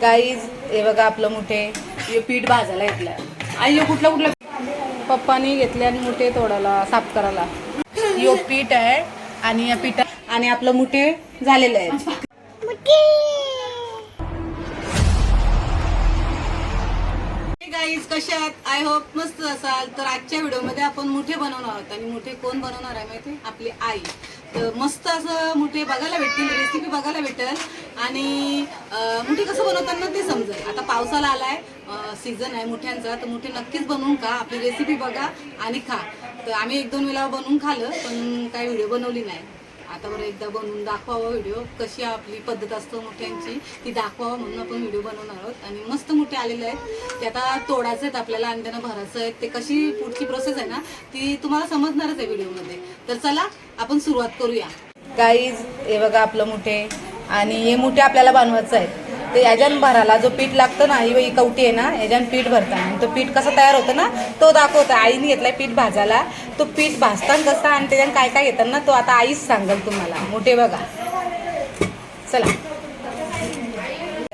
काहीच हे बघा आपलं मुठे. पीठ भाजायला घेतलं आणि कुठलं कुठलं? पप्पानी घेतले आणि मुठे तोडायला साफ करायला. यो पीठ आहे आणि या पीठ आणि आपलं मुठे झालेलं आहे. गाईज कशा आहात? आय होप मस्त असाल. तर आजच्या व्हिडिओमध्ये आपण मुठे बनवणार आहोत. आणि मुठे कोण बनवणार आहे माहिती? आपली आई. तर मस्त असं मुठे बघायला भेटतील रेसिपी बघायला भेटेल. आणि मुठे कसं बनवताना ते समजेल. आता पावसाला आलाय सीझन आहे मुठ्यांचा. तर मुठे नक्कीच बनवून खा. आपली रेसिपी बघा आणि खा. तर आम्ही एक दोन वेळा बनवून खाल्लं पण काही व्हिडिओ बनवली नाही. आता बरं एकदा बनवून दाखवावं व्हिडिओ. कशी आपली पद्धत असतो मोठ्यांची ती दाखवावं म्हणून आपण व्हिडिओ बनवणार आहोत. आणि मस्त मोठे आलेले आहेत. ते आता तोडायचं आहेत आपल्याला आणि त्यांना भरायचं आहे ते कशी पुढची प्रोसेस आहे ना ती तुम्हाला समजणारच आहे व्हिडिओमध्ये. तर चला आपण सुरुवात करूया. काहीच हे बघा आपलं मोठे. आणि हे मोठे आपल्याला बनवायचं आहे. ते याच्यान भराला जो पीठ लागतं ना ही कवटी आहे ना याच्यान पीठ भरताना. तो पीठ कसं तयार होतं ना तो दाखवतो. आईने घेतलाय पीठ भाजायला. तो पीठ भाजताना कसा आणि त्याच्यानं काय काय घेतात ना तो आता आईच सांगेल तुम्हाला. मोठे बघा. चला.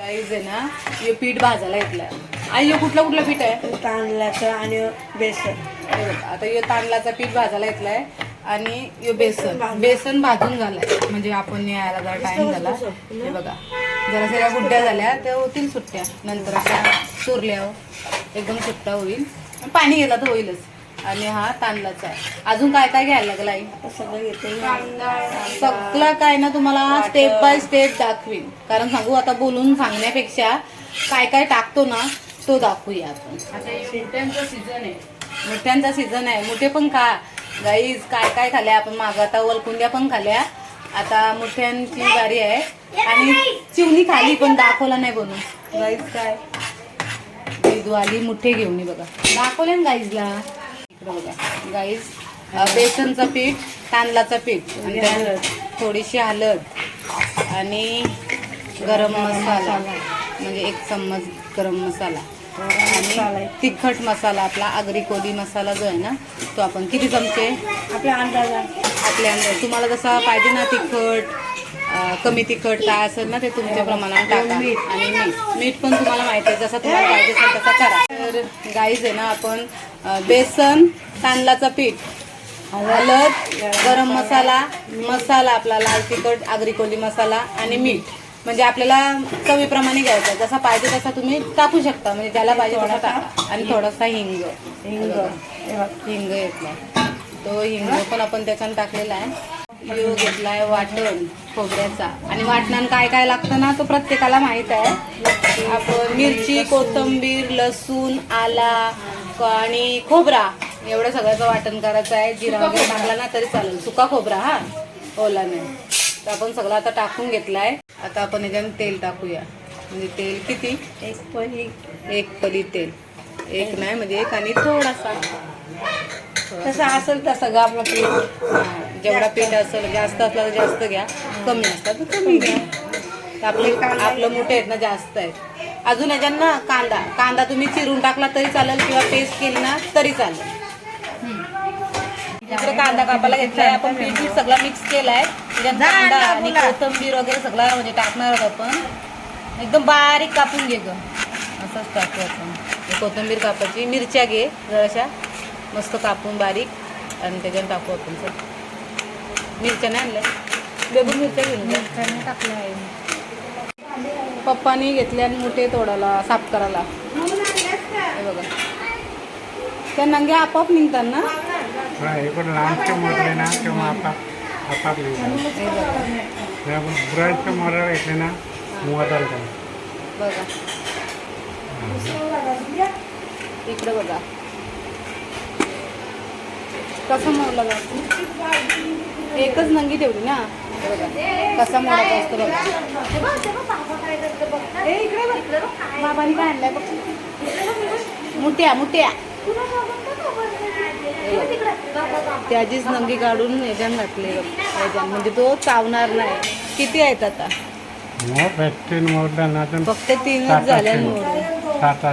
आईज आहे ना हे पीठ भाजायला घेतलं आई हे कुठलं कुठलं पीठ आहे? तांदळाचं आणि बेसन. आता हे तांदळाचं पीठ भाजायला घेतलंय आणि हे बेसन. बेसन भाजून. झालंय. म्हणजे आपण यायला जरा टाइम झाला. हे बघा. जरा सगळ्या गुड्ड्या झाल्या त्या होतील सुट्ट्या. नंतर अशा चुरल्यावर एकदम सुट्टा होईल. पाणी गेलं तर होईलच. आणि हा तांदळाचा अजून काय काय घ्यायला लागलं आई? सगळं घेते सगळं काय ना तुम्हाला स्टेप बाय स्टेप दाखवीन. कारण सांगू आता बोलून सांगण्यापेक्षा काय काय टाकतो ना तो दाखवूया आपण. आता सीझन आहे. मोठ्यांचा सीझन आहे. मोठे पण खा. गाईज काय काय खाल्या? आपण माग आता वलकुंड्या पण खाल्या. आता मोठ्यांची बारी आहे. आणि चिवणी खाली पण दाखवला नाही बनून गाईज काय? गाईज आली मुठे घेऊन ये बघा. दाखवले ना गाईजला बघा. गाईज बेसनचं पीठ तांदळाचं पीठ. थोडीशी हळद आणि गरम मसाला. म्हणजे एक चम्मच गरम मसाला. आणि तिखट मसाला आपला आगरी कोली मसाला जो आहे ना तो आपण किती चमचे? आपल्या अंदाजा. आपल्या अंदाज. तुम्हाला जसा पाहिजे ना तिखट कमी तिखट काय असेल ना ते तुमच्या प्रमाणात टाका. आणि मीठ. मीठ पण तुम्हाला माहिती आहे जसं तुम्हाला पाहिजे असेल तसा करा. तर गाईज आहे ना आपण बेसन तांदळाचं पीठ हळद गरम मसाला मसाला आपला लाल तिखट आगरी कोली मसाला आणि मीठ. म्हणजे आपल्याला चवीप्रमाणे घ्यायचा. जसा पाहिजे तसा तुम्ही टाकू शकता. म्हणजे ज्याला पाहिजे तसा टाका. आणि थोडासा हिंग. हिंग. हिंग घेतला. तो हिंग पण आपण त्याच्यानं टाकलेला आहे. यो घेतलाय वाटण खोबऱ्याचा. आणि वाटणानं काय काय लागतं ना तो प्रत्येकाला माहीत आहे. आपण मिरची कोथिंबीर लसूण आला आणि खोबरा. एवढं सगळ्याचं वाटण करायचं आहे. जिरा वगैरे टाकला ना तरी चालेल. सुका खोबरा हा. ओला नाही. तर आपण सगळं आता टाकून घेतलाय. आता आपण याच्यानं तेल टाकूया. म्हणजे तेल किती? एक पही एक पली तेल. एक नाही म्हणजे एक आणि थोडासा. तसं असेल तसं ग आपलं पीठ. हा, जेवढा पीठ असेल जास्त असला तर जास्त घ्या. कमी असला तर कमी घ्या. तर आपले आपलं मोठे आहेत ना जास्त आहेत. अजून याच्यात ना कांदा. कांदा तुम्ही चिरून टाकला तरी चालेल किंवा पेस्ट केली ना तरी चालेल. इकडे कांदा कापायला घेतलाय. आपण पीठ बीठ सगळं मिक्स केलाय. त्याच्यात कांदा आणि कोथिंबीर वगैरे सगळं म्हणजे टाकणार आहोत आपण. एकदम बारीक कापून घे ग. असंच टाकू आपण. कोथिंबीर कापायची. मिरच्या घे जराशा. मस्त कापून बारीक. आणि त्याच्यात टाकू आपण सर मिरच्या नाही आणल्या. बेबू मिरच्या घेऊन जा. टाकल्या आहे. पप्पानी घेतले आणि मोठे तोडायला साफ करायला. हे बघा. त्या नंग्या आपोआप निघतात ना? हे पण लहानचे मोडले ना तेव्हा आता आपापले हे बघा हे आपण ना मोदल बघा. इकडे बघा. कसं मोडला जातो? एकच नंगी ठेवली ना? बघा. कसा मोडायचा असतो बघा. इकडे बाबांनी काय बघ. मुठ्या मुठ्या. त्याचीच नंगी काढून याच्यात घातले. म्हणजे तो चावणार नाही. किती आहेत आता? फक्त तीनच झाल्या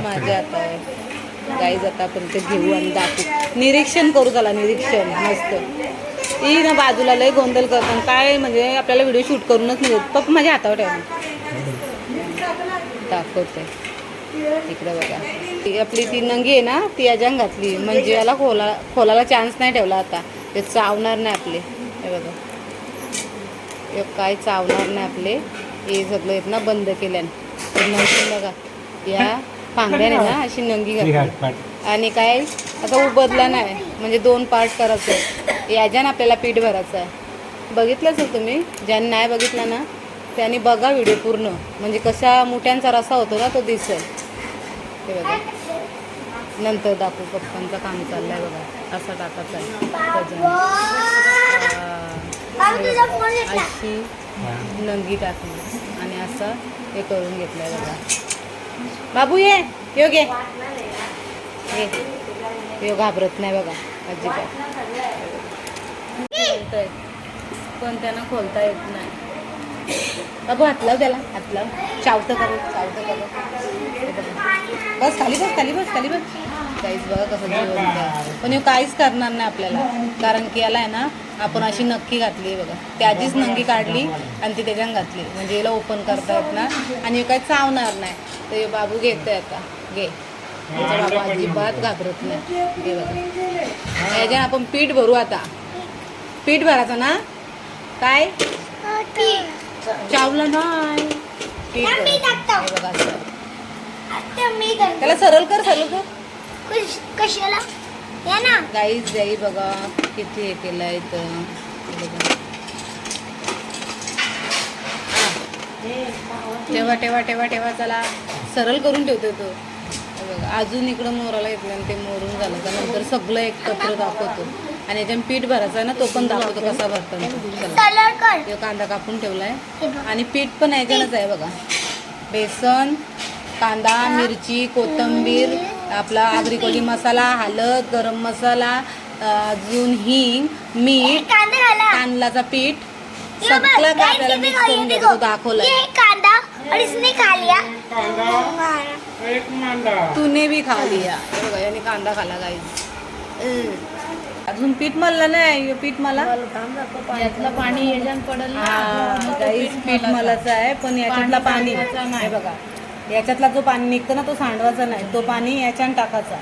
माझ्या असतील आता आपण ते घेऊ आणि दाखवू. निरीक्षण करू त्याला निरीक्षण. मस्त. ही ना बाजूला लय गोंधळ करतात काय म्हणजे आपल्याला व्हिडिओ शूट करूनच नाही पप्पा माझ्या हातावर ठेवा. दाखवते. इकडे बघा. ती आपली ती नंगी आहे ना ती याच्यान घातली म्हणजे याला खोला खोलाला चान्स नाही ठेवला आता. ते चावणार नाही आपले. हे बघा. हे काय चावणार नाही आपले. हे सगळं आहेत ना बंद केल्याने. तर नंतर बघा. या पांगड्याने ना अशी नंगी घातली. आणि काय? आता उबदला नाही. म्हणजे दोन पार्ट करायचं. आहे याच्यानं आपल्याला पीठ भरायचं आहे. बघितलं असेल तुम्ही? ज्यांनी नाही बघितलं ना त्यांनी बघा व्हिडिओ पूर्ण. म्हणजे कशा मुठ्यांचा रसा होतो ना तो दिसेल. हे बघा. नंतर दाखवू पप्पांचं काम चाललंय बघा. असं टाकायचं आहे. अशी नंगी टाकली. आणि असं हे करून घेतलंय बघा. बाबू ये. यो घे. ये. घाबरत नाही बघा. अजिबात. पण त्यांना खोलता येत नाही. बाबू हात लाव त्याला हात लाव चावतं करू चावतं करू. बस खाली बस खाली बस खाली बस. काहीच बघा कसं जेवण पण हे काहीच करणार नाही आपल्याला. कारण की याला आहे ना आपण अशी नक्की घातली आहे बघा. त्याचीच नंगी काढली आणि ती त्याच्यानं घातली. म्हणजे याला ओपन करता येत ना. आणि हे काही चावणार नाही. तर हे बाबू घेतोय आता. घे. बाबू अजिबात घाबरत नाही. घे बघा. याच्यानं आपण पीठ भरू आता. पीठ भरायचं ना? काय? चावलं नाही. पीठ भर. हे बघा असं. त्याला सरळ कर सरळ कर. कशाला? या ना. गाईच जाई बघा किती हे केलं आहे हे बघा. हा. ठेवा ठेवा ठेवा ठेवा चला. सरळ करून ठेवतो तो. बघा अजून इकडं मोराला घेतलं आणि ते मोरून झालं. का नंतर सगळं एकत्र दाखवतो. आणि याच्यात पीठ भरायचा ना तो पण दाखवतो कसा भरतो चला. कलर कर. कांदा कापून ठेवलाय. हे बघ. आणि पीठ पण याच्यानंच आहे बघा. बेसन कांदा मिरची कोथिंबीर आपला आगरी कोळी मसाला हळद गरम मसाला अजून हिंग मीठ तांदळाचा पीठ. सगळं काय आपल्याला मिक्स करून ये तूने बी खा लिया. बघा याने कांदा खाला गाईज अजून पीठ मळलं नाही? हे पीठ मला यातलं पाणी याच्यात पडल. हा पीठ मलाचं आहे पण याच्यातला पाणी हे बघा याच्यातला जो पाणी निघतं ना तो सांडवाचा नाही. तो पाणी याच्यात टाकायचा.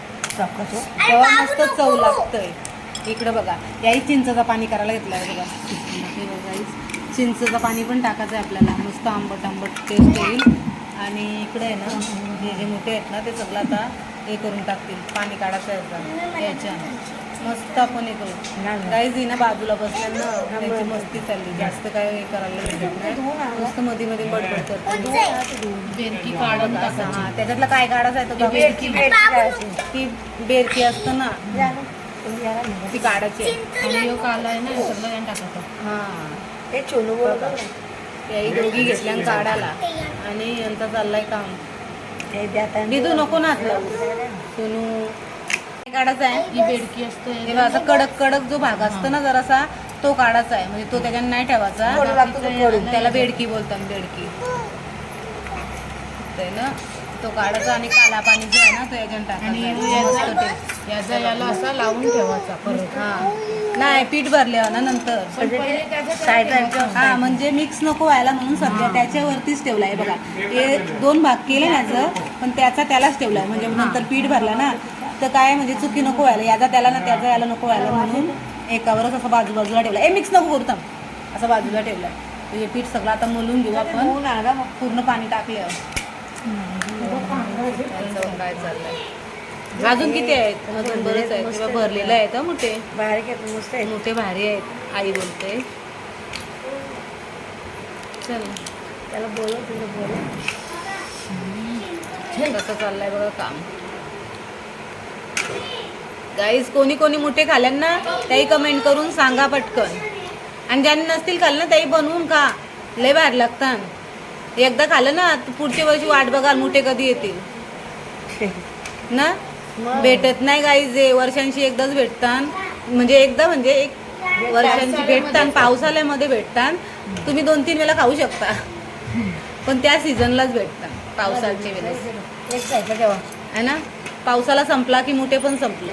तेव्हा मस्त चव लागतंय. इकडं बघा याही चिंचचं पाणी करायला घेतलं आहे बघा हे चिंचचं पाणी पण टाकायचं आहे आपल्याला. मस्त आंबट आंबट टेस्ट येईल. आणि इकडे आहे ना हे जे मोठे आहेत ना ते सगळं आता हे करून टाकतील. पाणी काढायचं आहे याच्या मस्त आपण हे करू. गाईज ना बाजूला बसल्या ना त्यांची मस्ती चालली. जास्त काय हे करायला भेटत नाही. मस्त मध्ये मध्ये बडबड करतो. बेरकी काढून हा त्याच्यातलं काय काढायचं आहे तो बघा. ती बेरकी असतं ना. ती काढायची. आणि ह्यो काला आहे. ना हे. सगळं टाकायचं हा ते छोनू बरोबर याही दोघी घेतल्या आणि काढायला. आणि यांचा चाललाय काम. दिदू नको ना. सोनू. काढायचं आहे. ही बेडकी असते. तेव्हा असा कडक कडक जो भाग असतो ना जरासा तो काढायचा आहे. म्हणजे तो त्याच्यात नाही ठेवायचा. त्याला बेडकी बोलतात बेडकी. ते ना? तो काढायचा आणि काला पाणी जो आहे ना तो याच्यात आणि टाकायचा याचा. याचा याला असा लावून ठेवायचा परत. हा. नाही पीठ भरले ना नंतर. हा म्हणजे मिक्स नको व्हायला म्हणून सध्या त्याच्यावरतीच ठेवलाय बघा. हे दोन भाग केले माझं पण त्याचा त्यालाच ठेवलाय म्हणजे नंतर पीठ भरला ना तर काय म्हणजे चुकी नको व्हायला. याचा त्याला ना त्याचा याला नको व्हायला म्हणून एकावरच असं बाजू बाजूला ठेवला. ए मिक्स नको करू थांब. असं बाजूला ठेवलाय तर हे पीठ सगळं आता मलून घेऊ आपण. पूर्ण पाणी टाकले काय चाललंय अजून किती आहेत? अजून बरेच आहेत किंवा भरलेले आहेत हं मोठे? बाहेर घेतो आहे मोठे भारी आहेत. आई बोलते. चल. त्याला बोलव तुला बोलव. कसं चाललंय बघा काम. गाईज कोणी कोणी मोठे खाल्यान ना त्याही कमेंट करून सांगा पटकन. आणि ज्यांनी नसतील खाल्लं ना त्याही बनवून खा. लय भारी लागतात एकदा खाल्लं ना पुढच्या वर्षी वाट बघाल मोठे कधी येतील. ना? भेटत नाही गाईज जे वर्षांशी एकदाच भेटतात. म्हणजे एकदा म्हणजे एक वर्षांची भेटतात पावसाळ्यामध्ये भेटतात. तुम्ही दोन तीन वेळा खाऊ शकता. पण त्या सीझनलाच भेटतात पावसाळ्याच्या वेळेस. आहे ना? पावसाला संपला की मोठे पण संपले.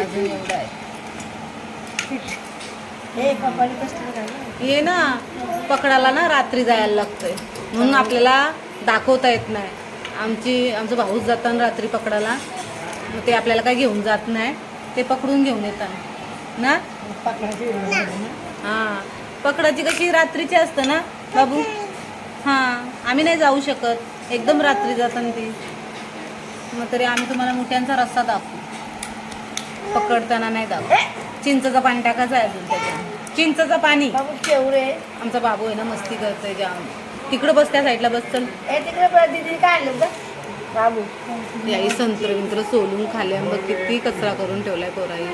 अजून एवढं आहे. हे हे ना पकडाला ना रात्री जायला लागतंय. म्हणून आपल्याला दाखवता येत नाही. आमची आमचं भाऊच जाताना रात्री पकडायला. मग ते आपल्याला काय घेऊन जात नाही. ते पकडून घेऊन येतात. ना. हां. पकडाची कशी रात्रीची असतं ना बाबू? हां. आम्ही नाही जाऊ शकत. एकदम रात्री जाताना ती. मग तरी आम्ही तुम्हाला मोठ्यांचा रस्ता दाखवू. पकडताना नाही दाखवू चिंचचं पाणी टाकायचं आहे अजून त्याच्यात. चिंचचं पाणी. बाबू केवढे? आमचा बाबू आहे ना मस्ती करतोय जाम. तिकडं बस त्या साईडला बस चल. तिकडे दिदी काय बाबू. याई संत्र विंत्र सोलून खाल्या मग किती कचरा करून ठेवलाय पोराई.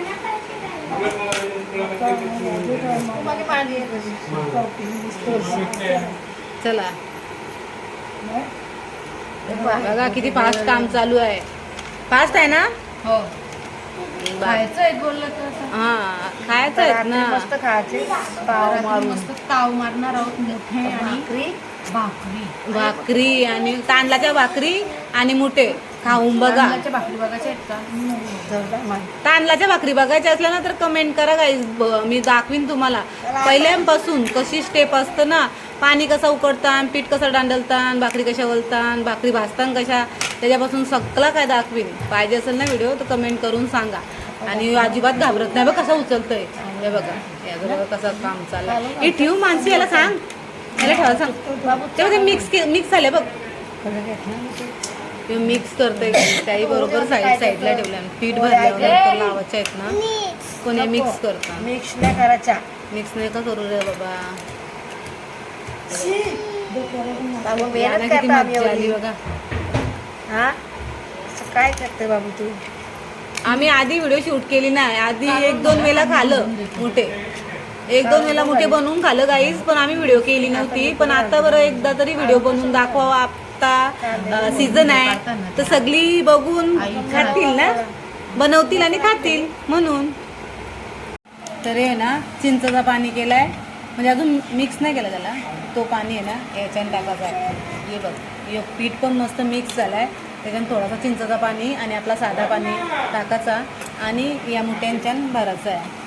चला. बघा किती फास्ट काम चालू आहे. फास्ट आहे ना? हो. खायचं आहे बोललं तर आता. हा खायचं आहेत रात्री ना. मस्त खायचे. मारून. मस्त ताव मारणार आहोत मोठे आणि भाकरी. भाकरी. भाकरी आणि तांदळाच्या भाकरी आणि मुठे. खाऊन बघा. तांदळाच्या भाकरी बघायच्या आहेत का? जोरदार मान. तांदळाच्या भाकरी बघायच्या असल्या ना तर कमेंट करा गाईज मी दाखवीन तुम्हाला. पहिल्यापासून कशी स्टेप असतं ना पाणी कसं उकडतान पीठ कसं दांडलतान भाकरी कशा वलतान भाकरी भाजतान कशा त्याच्यापासून सगळं काय दाखवीन. पाहिजे असेल ना व्हिडिओ तर कमेंट करून सांगा. आणि अजिबात घाबरत नाही. बघ कसं उचलतोय. हे बघा. याचं बघा कसं काम चाललंय. हे ठेवू माणसी याला सांग. याला ठेवा सांग. ते मिक्स मिक्स झाले बघ. ते. मिक्स करतोय त्याही बरोबर साईड साईडला ठेवल्या. पीठ भरल्यावर नंतर लावायचे आहेत ना. कोणी मिक्स करता. मिक्स नाही करायचा मिक्स नाही का करू रे बाबा? याला किती करता मज्जा आली. बघा. हा? काय करते बाबू तू? आम्ही आधी व्हिडिओ शूट केली नाही आधी एक दोन वेळेला खाल्लं मोठे. एक दोन वेळेला मोठे बनवून खाल्लं गाईज पण आम्ही व्हिडिओ केली नव्हती. पण आता बरं एकदा तरी व्हिडिओ बनवून दाखवा आता सीझन आहे. तर सगळी बघून खातील ना? बनवतील आणि खातील म्हणून. तर हे ना चिंचचा पाणी केलाय. म्हणजे अजून मिक्स नाही केला त्याला. तो पाणी आहे ना याच्याने टाकायचा आहे. हे बघ हे पीठ पण मस्त मिक्स झाला आहे त्याच्यानं थोडासा चिंचचा पाणी आणि आपला साधा पाणी टाकायचा आणि या मुठ्यांच्यान भरायचा आहे.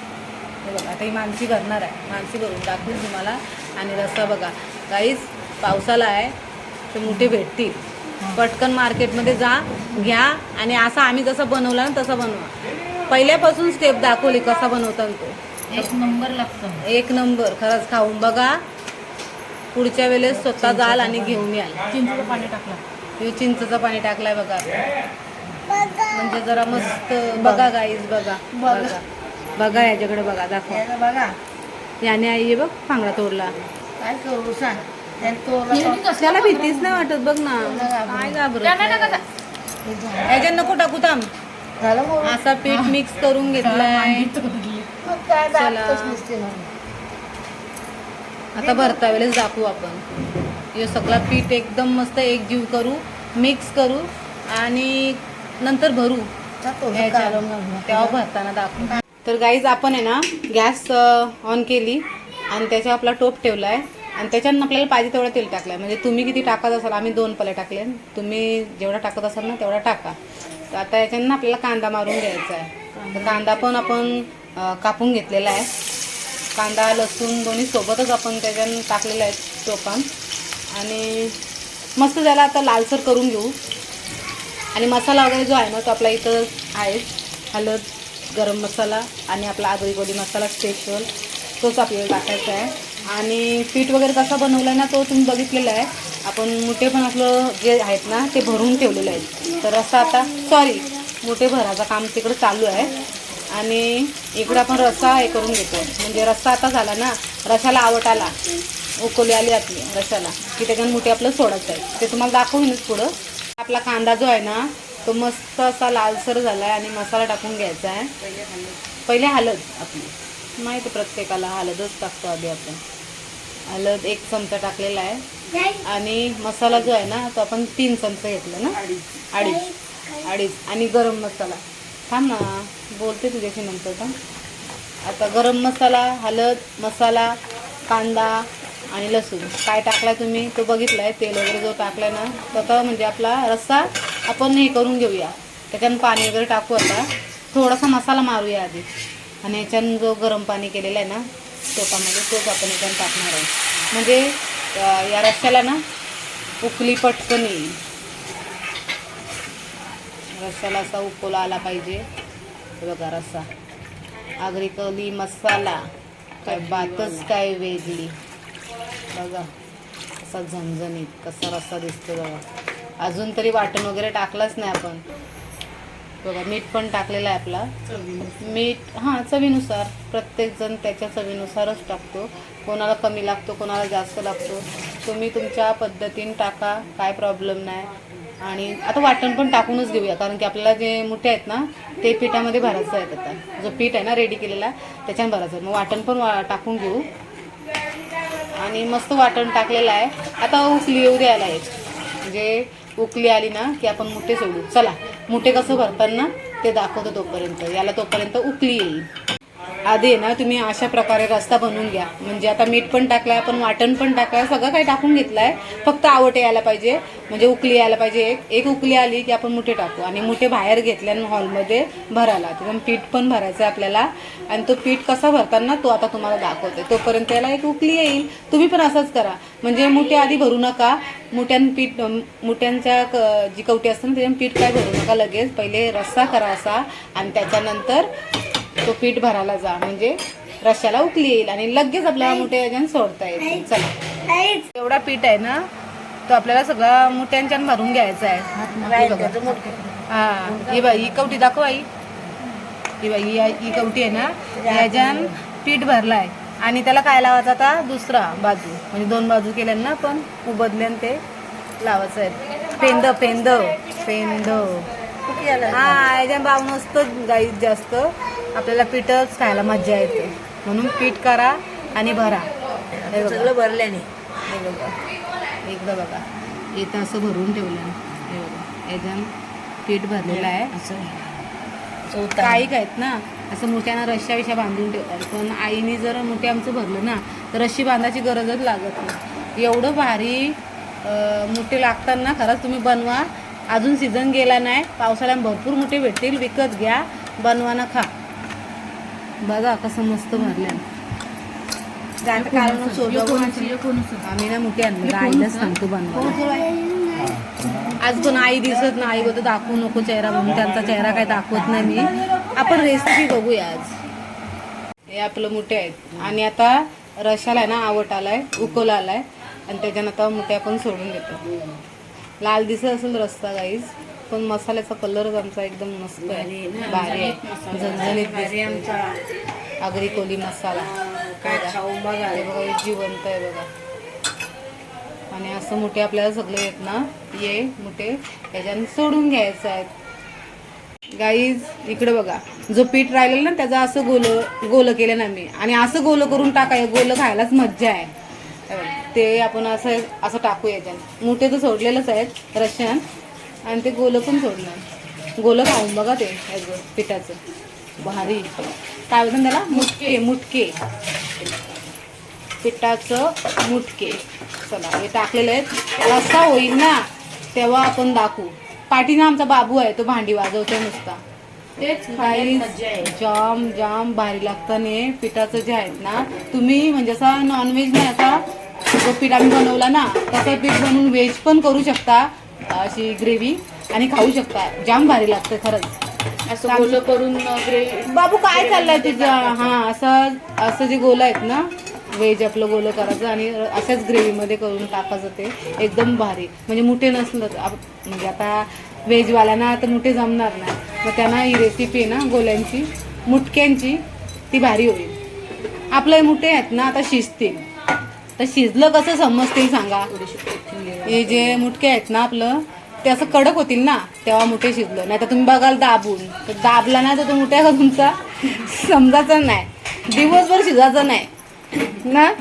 हे बघा आता ही मानसी भरणार आहे. मानसी भरून दाखवून तुम्हाला. आणि रस्सा बघा. काहीच पावसाला आहे. ते मोठे भेटतील. पटकन मार्केटमध्ये जा घ्या आणि असा आम्ही जसं बनवला ना तसं बनवा. पहिल्यापासून स्टेप दाखवली कसा बनवतात तो. एक नंबर लागतं. एक नंबर. खरंच खाऊन बघा. पुढच्या वेळेस स्वतः जाल आणि घेऊन याल. चिंचेचं पाणी टाकलं. हे चिंचचं पाणी टाकलंय बघा. म्हणजे जरा मस्त बघा. गाईज बघा. बघा. बघा. याच्याकडे बघा दाखवा. बघा. याने आई हे बघ फांगडा तोडला. काय करू सांग. त्याला भीतीच नाही वाटत बघ ना. काय घाबरत नाही. याच्यात नको टाकू थांब. असा पीठ मिक्स करून घेतलाय. आता भरता वेळेस दाखवू आपण. हे सगळा पीठ एकदम मस्त एकजीव करू मिक्स करू आणि नंतर भरू. तेव्हा भरताना दाखवू. तर गाईज आपण आहे ना गॅस ऑन केली आणि त्याच्या आपला टोप ठेवला आहे आणि त्याच्यानं आपल्याला पाहिजे तेवढं तेल टाकलं आहे म्हणजे तुम्ही किती टाकत असाल आम्ही दोन पले टाकले. तुम्ही जेवढा टाकत असाल ना तेवढा टाका. तर आता याच्यानं आपल्याला कांदा मारून घ्यायचा आहे. तर कांदा पण आपण कापून घेतलेला आहे. कांदा लसूण दोन्ही सोबतच आपण त्याच्यानं टाकलेला आहे टोपान आणि मस्त त्याला आता लालसर करून घेऊ. आणि मसाला वगैरे जो आहे ना तो आपला इथं आहे. हळद गरम मसाला आणि आपला आगरी गोडी मसाला स्पेशल तोच आपल्याला टाकायचा आहे. आणि पीठ वगैरे कसा बनवला आहे ना तो तुम्ही बघितलेला आहे. आपण मोठे पण आपलं जे आहेत ना ते भरून ठेवलेलं आहेत तर असं आता सॉरी मोठे भराचं काम तिकडं चालू आहे. आणि इकडं आपण रस्सा हे करून घेतो म्हणजे रस्सा आता झाला ना रशाला आवट आला. उकळी आली आपली रशाला की त्याच्यानं मोठे आपलं सोडायचं आहे. ते तुम्हाला दाखवूनच पुढं. आपला कांदा जो आहे ना तो मस्त असा लालसर झाला आहे आणि मसाला टाकून घ्यायचा आहे. पहिले हलद आपली. माहिती प्रत्येकाला हलदच टाकतो आधी आपण. हळद एक चमचा टाकलेला आहे. आणि मसाला जो आहे ना तो आपण तीन चमचे घेतला ना? अडीच. अडीच. आणि गरम मसाला. थांब ना बोलते तुझ्याशी नंतर थांब आता गरम मसाला हळद मसाला कांदा आणि लसूण. काय टाकलाय तुम्ही? तो बघितलाय तेल वगैरे जो टाकलाय ना तो आता म्हणजे आपला रस्सा आपण हे करून घेऊया. त्याच्यानं पाणी वगैरे टाकू आता. थोडासा मसाला मारूया आधी. आणि याच्यानं जो गरम पाणी केलेला आहे ना टोपामध्ये तोच आपण एकदम टाकणार आहे. म्हणजे या रस्त्याला ना उकली पटकन. येईल रस्त्याला असा उकोला आला पाहिजे. बघा रस्सा आगरी कली मसाला. काय बातच काय वेगळी. बघा असा झणझणीत कसा रस्सा दिसतो बघा. अजून तरी वाटण वगैरे टाकलंच नाही आपण. बघा मीठ पण टाकलेलं आहे आपला. मीठ हां चवीनुसार. प्रत्येकजण त्याच्या चवीनुसारच टाकतो. कोणाला कमी लागतो कोणाला जास्त लागतो. तुम्ही तुमच्या पद्धतीने टाका काय प्रॉब्लेम नाही. आणि आता वाटण पण टाकूनच घेऊया कारण की आपल्याला जे मोठे आहेत ना ते पिठामध्ये भरायचं आहेत आता. जो पीठ आहे ना रेडी केलेला त्याच्याने भरायचं आहे. मग वाटण पण वा टाकून घेऊ. आणि मस्त वाटण टाकलेलं आहे. आता उकली येऊ द्यायला आहे म्हणजे उकली आली ना की आपण मुठे सोडू. चला मुठे कसं भरताना ते दाखवतो तोपर्यंत. याला तोपर्यंत उकली येईल. आधी आहे ना तुम्ही अशा प्रकारे रस्ता बनवून घ्या. म्हणजे आता मीठ पण टाकलाय आपण वाटण पण टाकलाय सगळं काही टाकून घेतलंय. फक्त आवटे यायला पाहिजे. म्हणजे उकली यायला पाहिजे. एक एक उकली आली की आपण मुठे टाकू. आणि मुठे बाहेर घेतल्या हॉलमध्ये भरायला. तिथून पीठ पण भरायचं आहे आपल्याला. आणि तो पीठ कसा भरताना तो आता तुम्हाला दाखवते. तोपर्यंत याला एक उकली येईल. तुम्ही पण असंच करा. म्हणजे मुठे आधी भरू नका. मुठ्यान पीठ मुठ्यांच्या क- जी कवटी असते ना त्याच्यात पीठ काय भरू नका लगेच. पहिले रस्सा करा असा. आणि त्याच्यानंतर तो पीठ भरायला जा म्हणजे रश्याला उकली येईल आणि लगेच आपल्याला मोठ्या याच्यानं सोडता येईल. चला. एवढा पीठ आहे ना तो आपल्याला सगळा मोठ्यांच्यान भरून घ्यायचा आहे. हे. हा बाई ही कवटी दाखव आई. ही बाई ही कवटी आहे ना ह्याच्यान पीठ भरलाय. आणि त्याला काय लावायचं आता? दुसरा बाजू. म्हणजे दोन बाजू केल्यानं ना आपण उबदल्यान ते लावायचं आहे. पेंद पेंद. पेंद. हा याच्या भाव नसतं गाईत जास्त. आपल्याला पीठच खायला मजा येते. म्हणून पीठ करा आणि भरा. सगळं भरल्याने. हे बघा. एकदा बघा. इथं असं भरून ठेवलं हे बघा. याच्यानं पीठ भरलेलं आहे. काही काय आहेत ना. असं मोठ्यानं रश्या विषया बांधून ठेवतात. पण आईने जर मोठे आमचं भरलं ना तर रश्शी बांधायची गरजच लागत नाही. एवढं भारी मोठे लागतात ना खरंच तुम्ही बनवा. अजून सीझन गेला नाही. पावसाळ्यात भरपूर मोठे भेटतील. विकत घ्या. बनवा ना खा. बघा कसं मस्त भरलं कारण आम्ही. ना मोठी आणली. आईलाच सांगतो बनवा आज पण आई दिसत नाही. आई बोलतो दाखवू नको चेहरा म्हणून. त्यांचा चेहरा काय दाखवत नाही मी. आपण रेसिपी बघूया आज. हे आपलं मोठे आहेत. आणि आता रशाला आहे ना आवट आलाय उकल आलाय आणि त्याच्यानं आता मोठे आपण सोडून देतो. लाल दिसत असेल रस्ता गाईज पण मसाल्याचा कलरच आमचा एकदम मस्त आहे. भारी आहे झणझणीत. आगरी कोली मसाला. काय खाऊ बघा. हे बघा जिवंत आहे बघा. आणि असं मोठे आपल्याला सगळे आहेत ना ये मोठे त्याच्याने सोडून घ्यायचं आहेत. गाईज इकडे बघा. जो पीठ राहिलेलं ना त्याचं असं गोल गोल केलं ना मी. आणि असं गोल करून टाकाय गोल खायलाच मज्जा आहे. ते आपण असं असं टाकू याच्यात मोठे तर सोडलेलंच आहेत रशियन आणि ते गोलं पण सोडलं गोलं खाऊन बघा ते ह्याचं पिठाचं. भारी. काय होतं त्याला? मुटके मुटके. पिठाचं मुटके. चला हे टाकलेलं आहेत. रस्ता होईल ना तेव्हा आपण दाखवू. पाठीनं आमचा बाबू आहे तो भांडी वाजवतो नुसता. तेच काही जाम जाम भारी लागतं ने पिठाचं जे आहेत ना तुम्ही म्हणजे असा नॉनव्हेज नाही आता जो पीठ आम्ही बनवला ना तसं पीठ बनवून व्हेज पण करू शकता अशी ग्रेव्ही आणि खाऊ शकता. जाम भारी लागतं खरंच. असं गोल करून ग्रेव्ही बाबू काय चाललंय तुझं? हा असं असं जे गोलं आहेत ना व्हेज आपलं गोलं करायचं आणि अशाच ग्रेव्हीमध्ये करून टाकायचं ते एकदम भारी. म्हणजे मुठे नसलं तर म्हणजे आता व्हेजवाल्यांना तर मुठे जमणार नाही. मग त्यांना ही रेसिपी ना गोल्यांची मुटक्यांची ती भारी होईल. आपले मुठे आहेत ना आता शिजतील. तर शिजलं कसं समजतील सांगा? हे जे मुटके आहेत ना आपलं ते असं कडक होतील ना तेव्हा मुठे शिजलं. नाही तर तुम्ही बघाल दाबून. तर दाबला ना तर तो मुठ्या का तुमचा समजायचा नाही. दिवसभर शिजायचा नाही. ना?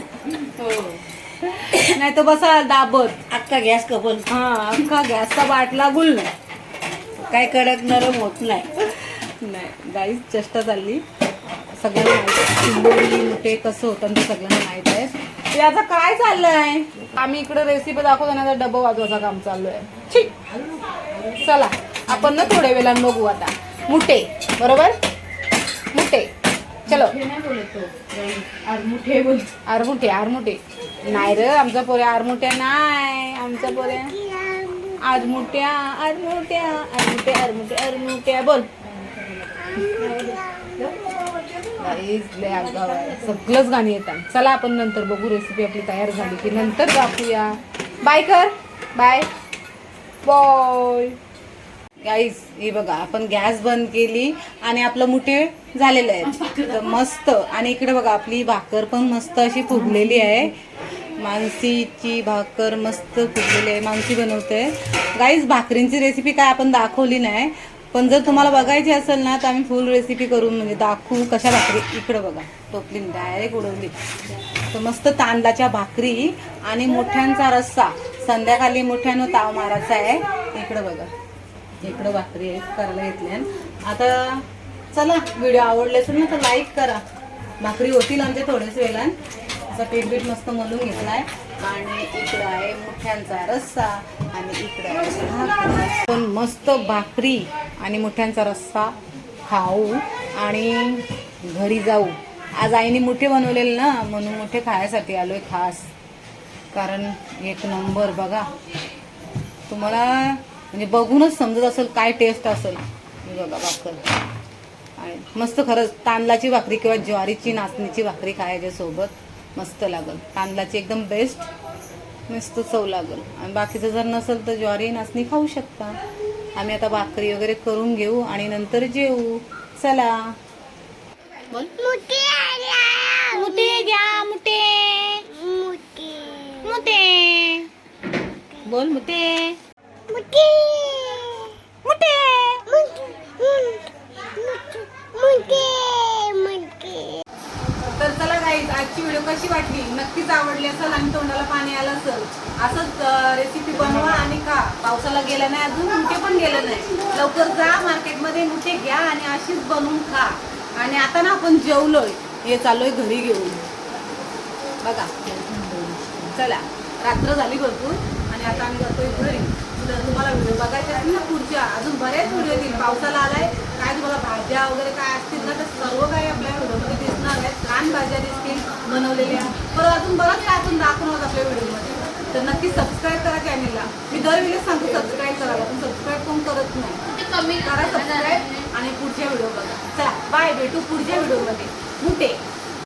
नाही तर बसा दाबत. अख्खा गॅस कपल. हा अख्खा गॅसचा बाटला गुल काय कडक नरम होत नाही. नाही गाईच चेष्टा चालली. सगळ्यांना माहिती मुठे कसं होतं ते सगळ्यांना माहीत आहे. आता काय चाललंय? आम्ही इकडे रेसिपी दाखवताना आता डबं वाजवायचं काम चालू आहे छी. चला आपण ना थोड्या वेळानं बघू आता. मुठे बरोबर? मुठे. चलो. आरमुठे बोल आरमुटे आरमुटे नाही र आमचा पोऱ्या आरमुट्या नाही. आमचा पोऱ्या आरमुट्या आरमुट्या आरमुट्या आरमुट्या आरमुट्या बोल. Guys, लय आगाऊ आहे. सगळंच गाणी येतात. चला आपण नंतर बघू रेसिपी आपली तयार झाली की नंतर दाखवूया. बाय कर. बाय बॉय गाईज हे बघा आपण गॅस बंद केली आणि आपलं मुठे झालेलं आहे. तर मस्त. आणि इकडे बघा आपली भाकर पण मस्त अशी फुगलेली आहे. मानसीची भाकर मस्त फुगलेली आहे. मानसी बनवते. गाईज भाकरींची रेसिपी काय आपण दाखवली नाही. पण जर तुम्हाला बघायची असेल ना तर आम्ही फुल रेसिपी करून म्हणजे दाखवू कशा भाकरी इकडं बघा. टोपली डायरेक्ट उडवली तर मस्त तांदळाच्या भाकरी आणि मोठ्यांचा रस्सा. संध्याकाळी मोठ्यानं ताव मारायचा आहे. इकडं बघा. इकडं भाकरी आहे करायला घेतल्या आता चला व्हिडिओ आवडले असेल ना तर लाईक करा. भाकरी होतील आमच्या थोड्याच वेळान. असा पीठ बीठ मस्त मलून आहे आणि इकडं आहे मुठ्यांचा रस्सा आणि इकडं आहे पण मस्त भाकरी आणि मुठ्यांचा रस्सा खाऊ आणि घरी जाऊ. आज आईने मुठे बनवलेले ना म्हणून मुठे खायसाठी आलोय खास. कारण एक नंबर बघा. तुम्हाला म्हणजे बघूनच समजत असेल काय टेस्ट असेल. बघा भाकर. आणि मस्त खरंच तांदळाची भाकरी किंवा ज्वारीची नाचणीची भाकरी खायच्या सोबत. मस्त लागल. तांदळाची एकदम बेस्ट मस्त चव लागल. आणि बाकीचं जर नसेल तर ज्वारी नाचणी खाऊ शकता. आम्ही आता भाकरी वगैरे करून घेऊ आणि नंतर जेवू. चला. बोल. मुठी मुठे घ्या मुठे. मुठी. मुठे. बोल मुठे मुठी मुठे मुठी मुठी. तर चला गाईज आजची व्हिडिओ कशी वाटली? नक्कीच आवडली असेल आणि तोंडाला पाणी आलं असेल. असंच रेसिपी बनवा आणि खा. पावसाला गेलं नाही अजून मुठे पण गेलं नाही. लवकर जा मार्केटमध्ये मुठे घ्या आणि अशीच बनवून खा. आणि आता ना आपण जेवलोय. हे चाललोय घरी घेऊन. बघा. चला. रात्र झाली भरपूर. आणि आता आम्ही जातोय घरी. जर तुम्हाला व्हिडिओ बघायचे असतील ना पुढच्या. अजून बऱ्याच व्हिडिओ येतील. पावसाला आलाय. काय तुम्हाला भाज्या वगैरे काय असतील ना तर सर्व काही आपल्या व्हिडिओमध्ये छान भाज्या दिसतील बनवलेल्या. पण अजून बरंच काय आपण दाखवणार आपल्या व्हिडिओमध्ये? तर नक्की सबस्क्राईब करा चॅनेलला मी दरवेळेस सांगतो सबस्क्राईब करायला पण सबस्क्राईब कोण करत नाही. कमी करा सबस्क्राईब आणि पुढच्या व्हिडिओ बघा चला बाय भेटू पुढच्या व्हिडिओमध्ये. मुठे